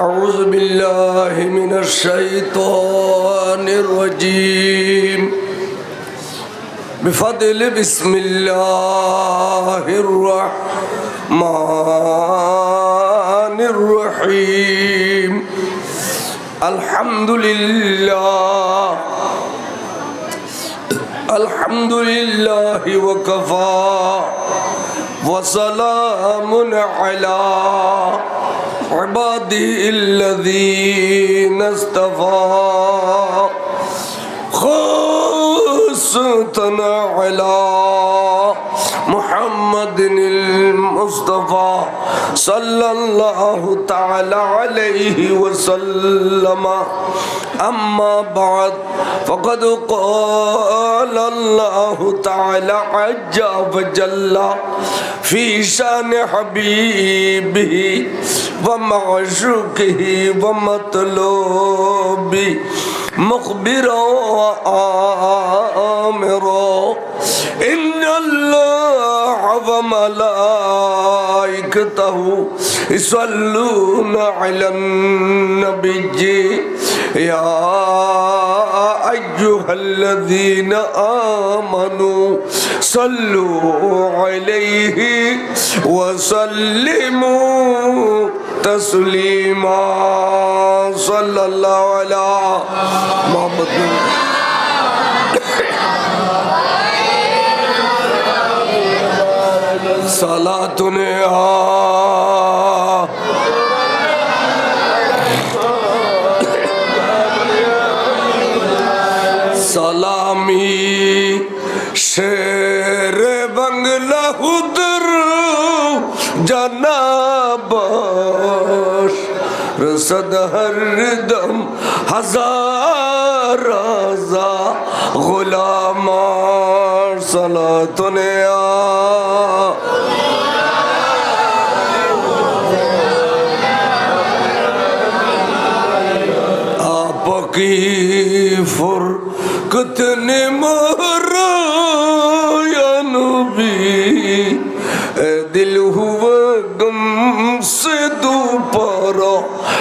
أعوذ بالله من الشيطان الرجيم. بفضل بسم الله الرحمن الرحيم. الحمد لله. الحمد لله وكفى. وسلام على عباده الذين اصطفى. خاصة على محمد المصطفى صلى الله تعالى عليه وسلم. أما بعد فقد قال الله تعالى عز وجل في شان حبيبه ومعشوقه ومطلوبه مخبرا وآمرا إن الله وملائكته يصلون على النبي يا أيها الذين آمنوا صلوا عليه وسلموا تسليما. صلى الله على محمد. صلاة جانا باش رسد ہر دم ہزار رضا غلام سلا تنیا آپ کی فر نمرہ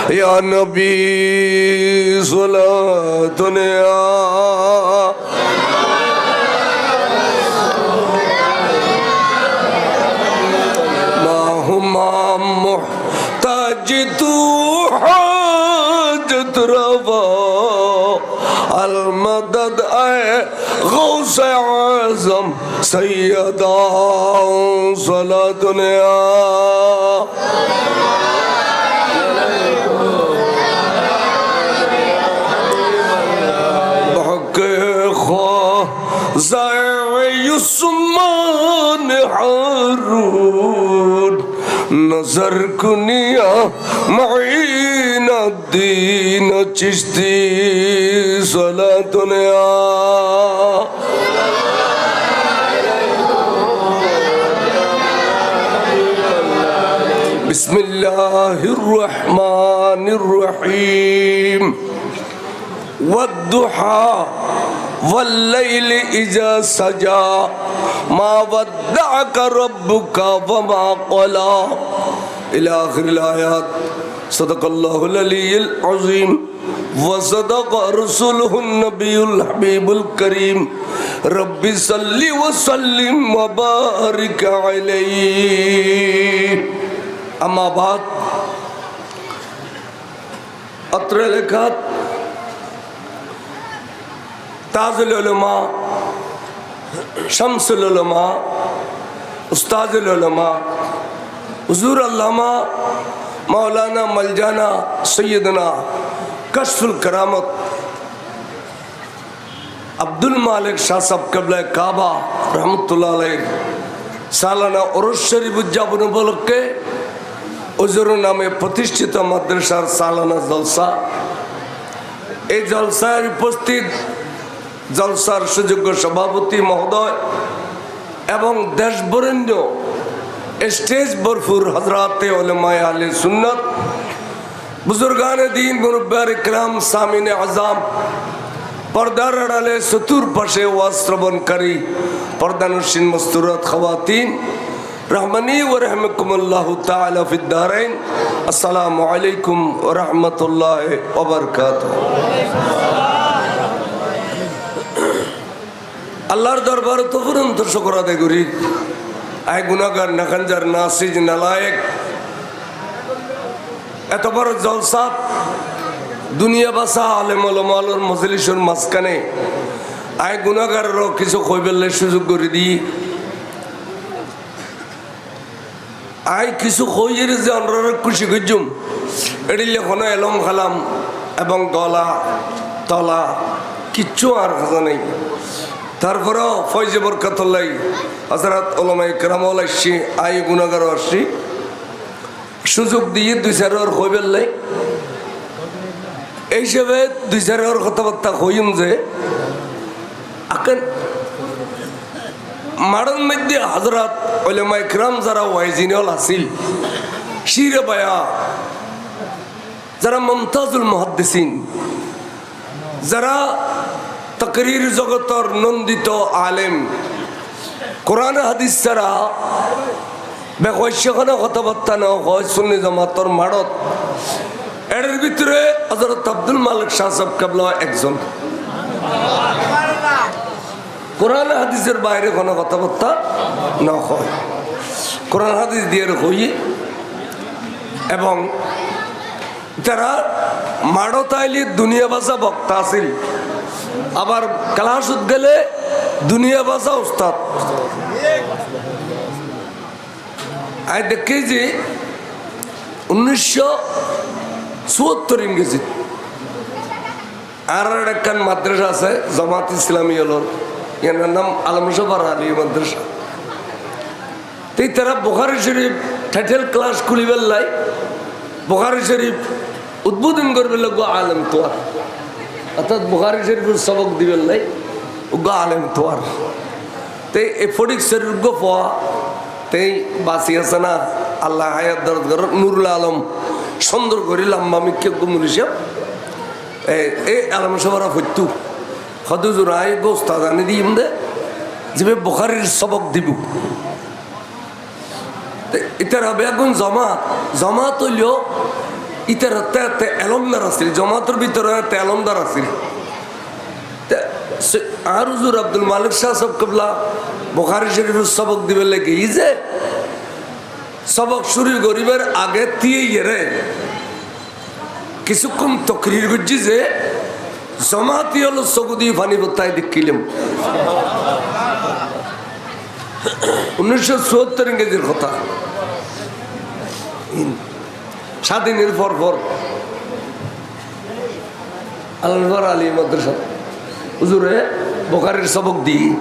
يا نبي صلاة دنيا ما هما محتاج تو حاجت روا المدد اے غوث اعظم صلاة صلاتنا زائع عثمان حارون نظر کنیا معین الدین چشتی صلاة دنیا بسم الله الرحمن الرحيم. والضحى والليل إذا سجى ما ودعك ربك وما قلى. إلى آخر الآيات صدق الله العلي العظيم وصدق رسوله النبي الحبيب الكريم. رب صل وسلم وبارك عليه. أما بعد أتر لكات তাজুল উলমা, শামসুল উলমা, উস্তাজুল উলমা, হুজুর আল্লামা মাওলানা মলজানা সৈয়দনা কশফুল করামত, আব্দুল মালিক শাহ সাহ কবলা কাবা রহমতুল্লাহ সালানা ওরস শরীফ উদযাপন উপলক্ষে হুজুর নামে প্রতিষ্ঠিত মাদ্রাসার সালানা জলসা। এই জলসায় উপস্থিত জলসার সুযোগ্য সভাপতি মহোদয় এবং দেশবরেণ্য স্টেজ বরফুর হজরাতে ওলমায় আলী সুন্নত, বুজুর্গান দিন মুরব্বার ইকরাম সামিনে আজাম, পর্দার আড়ালে চতুর পাশে ওয়াজ শ্রবণকারী পর্দানুসীন মস্তুরত খাওয়াতিন। রহমানি ও রহমকুমুল্লাহ তাআলা ফিদ দারাইন। আসসালামু আলাইকুম রাহমাতুল্লাহি ওয়া আল্লাহর দরবার তো ফুরন্ত শুকর আদায় করি। আয় গুনাগার নাখানজার, নাসিজ, নালায়েক। এত বড় জলসাপ দুনিয়া বাসা, আলেম আলমালর মজলিসের মাঝখানে। আয় গুনাগারেরও কিছু কইবেলে সুযোগ করে দিই। আই কিছু কইয়ের যে আমরা খুশি খুঁজুম এটি লেখনো এলম খালাম এবং গলা তলা, কিচ্ছু আর খাজা নেই। তারপরেও ফয়জে বরকাতুল্লাই হজরত ওলামাই কেরামল আসছি আই গুণাগারও আসছি। সুযোগ দিয়ে দুই চারের কই বেললাই এই হিসেবে দুই চারের কথাবার্তা কইম যে, আকেন মারণ মধ্যে হজরত ওলামাই কেরাম যারা ওয়াইজিনল আসিল শিরে বায়া, যারা মমতাজুল মহাদ্দিসিন, যারা তকরির জগতর নন্দিত আলেম। কোরআন হাদিস ছাড়া বেকৈশ্যখানে কথাবার্তা না হয় সুন্নি জমাতর মারত। এর ভিতরে হজরত আব্দুল মালিক শাহ সাহেব কেবল একজন। কোরআন হাদিসের বাইরে কোনো কথাবার্তা না হয় কোরআন হাদিস দিয়ে হইয়ে এবং তারা মাড়ো তাইলি দুনিয়া ভাষা বক্তা আছিল। আবার ক্লাসত গেলে দুনিয়া ভাষা উস্তাদ। আই দেখি যে উনিশশো চুয়াত্তর ইংরেজি। আর একখান মাদ্রাসা আছে, জামাত ইসলামী হলোর এনার নাম আলমসবার আলী মাদ্রাসা। তাই তারা বোখারি শরীফ টাইটেল ক্লাস খুলিবার লাই, বোখারি শরীফ উদ্বোধন করবে গো আলেম তোয়ার। অর্থাৎ বোখারি শরীফের সবক দিবেন লাই গো আলেম তোয়ার তে এই ফটিক শরীফ গো পাওয়া তেই বাসি আছে না, আল্লাহ হায়াত দরদ কর নুরুল আলম সুন্দর করি লাম্বা মিকে গুমুর হিসাব এই আলম সবরা ফত্যু হদুজুর আয় গোস্তা জানি দিম দে যে বোখারির সবক দিব। ইতার হবে এখন জমা জমাত হইলেও ইতার আছিল, জমাতের ভিতরে তে এলমদার আছিল। আর হুজুর আব্দুল মালিক শাহ কবলা বোখারি শরীফের সবক দিবে লেগে ই যে সবক শুরু করিবার আগে দিয়ে ইয়ে কিছুক্ষণ তকরির করছি যে জমাতি হলো দিয়ে ফানি বত্তায় দেখিলাম। উনিশশো চুয়াত্তর ইংরেজির কথা। স্বাধীনের পর পর আলবার আলী মাদ্রাসা। হুজুরে বোকারের সবক দিই।